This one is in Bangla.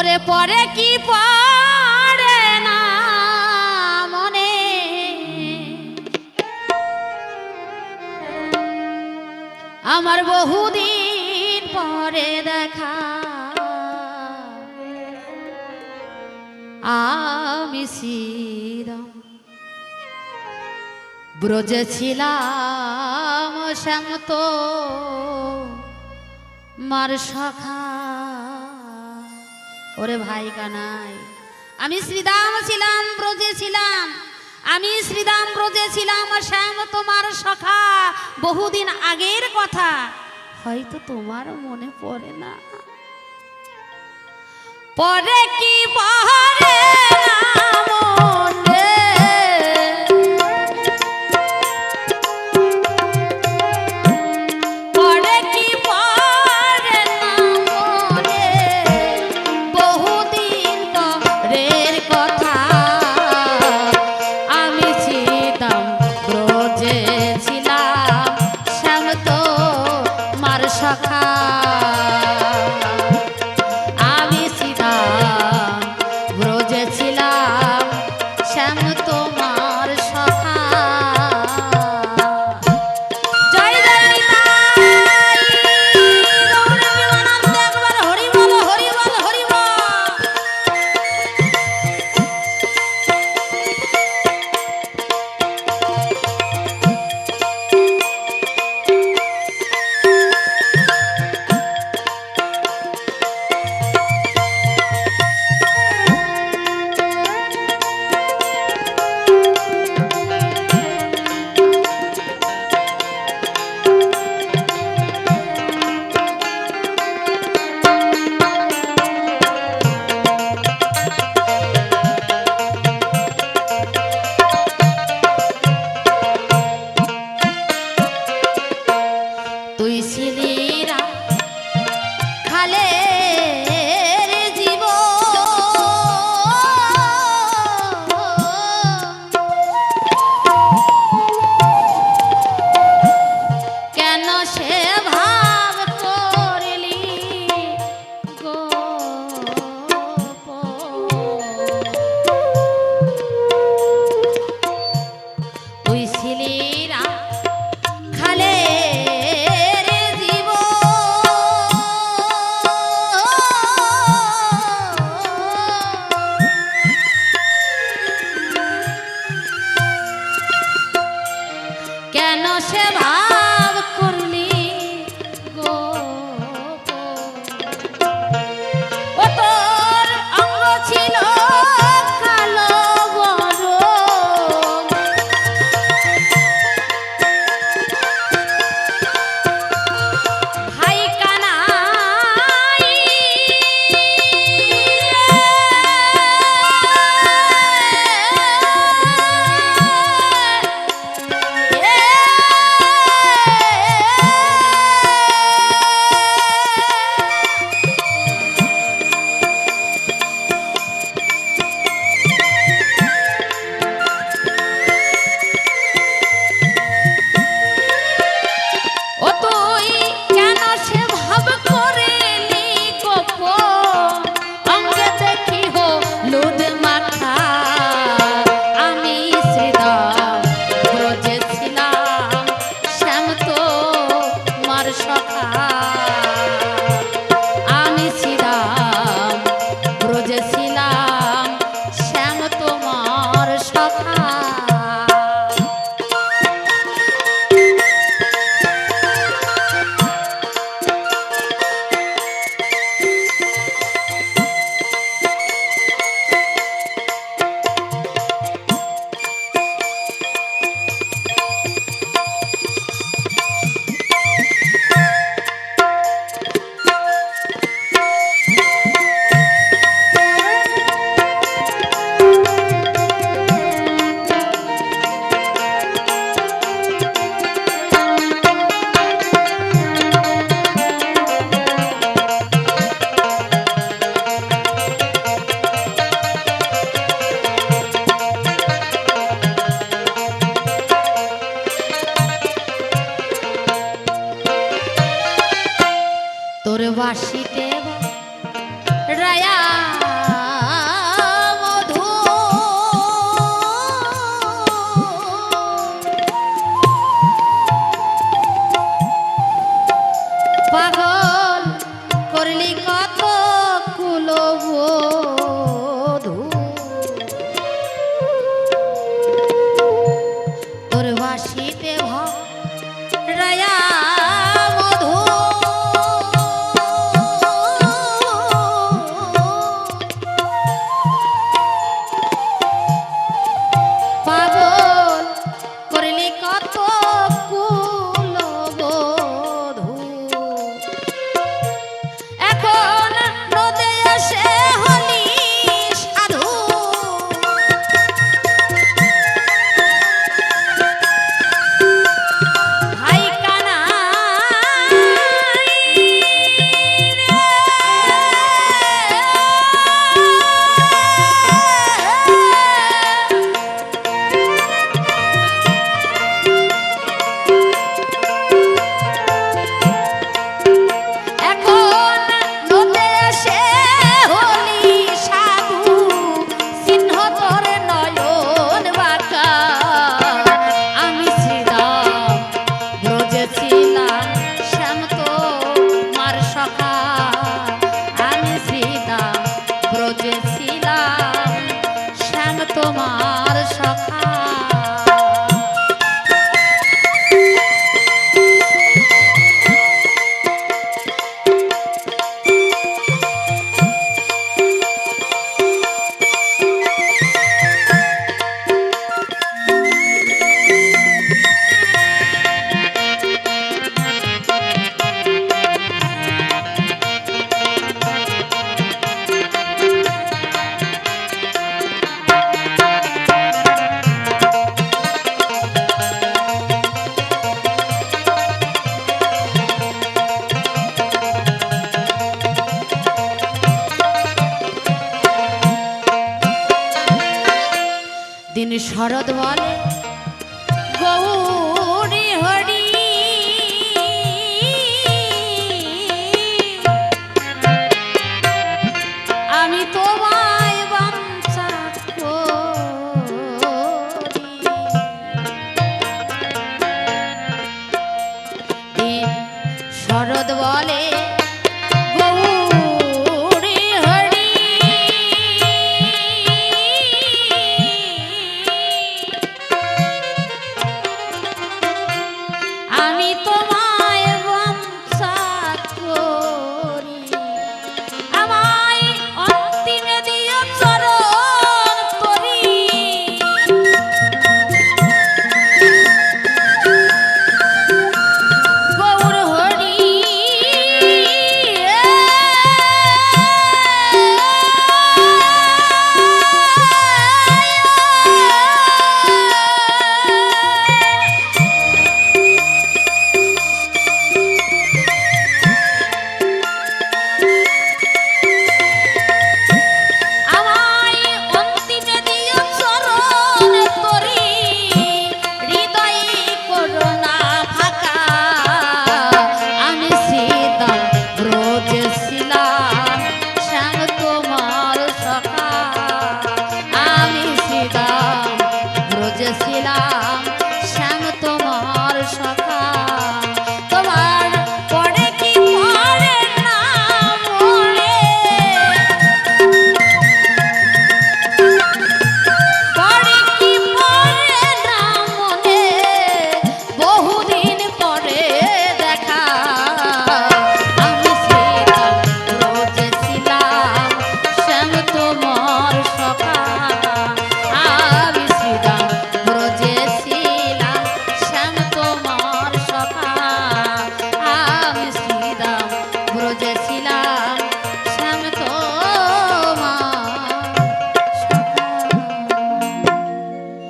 ওরে পরে কি পড়ে না মনে? আমার বহুদিন পরে দেখা। আমি শ্রীরাম। ব্রজে ছিলাম শ্যাম তো মার সখা ওরে ভাই কানাই। আমি শ্রীদাম ছিলাম, ব্রজে ছিলাম। আমি শ্রীদাম ব্রজে ছিলাম শ্যাম তোমার সখা। বহুদিন আগের কথা। হয়তো তোমার মনে পড়ে না। পরে কি পরে fuck কেন সে ভাব তোমার সব শরৎ বলে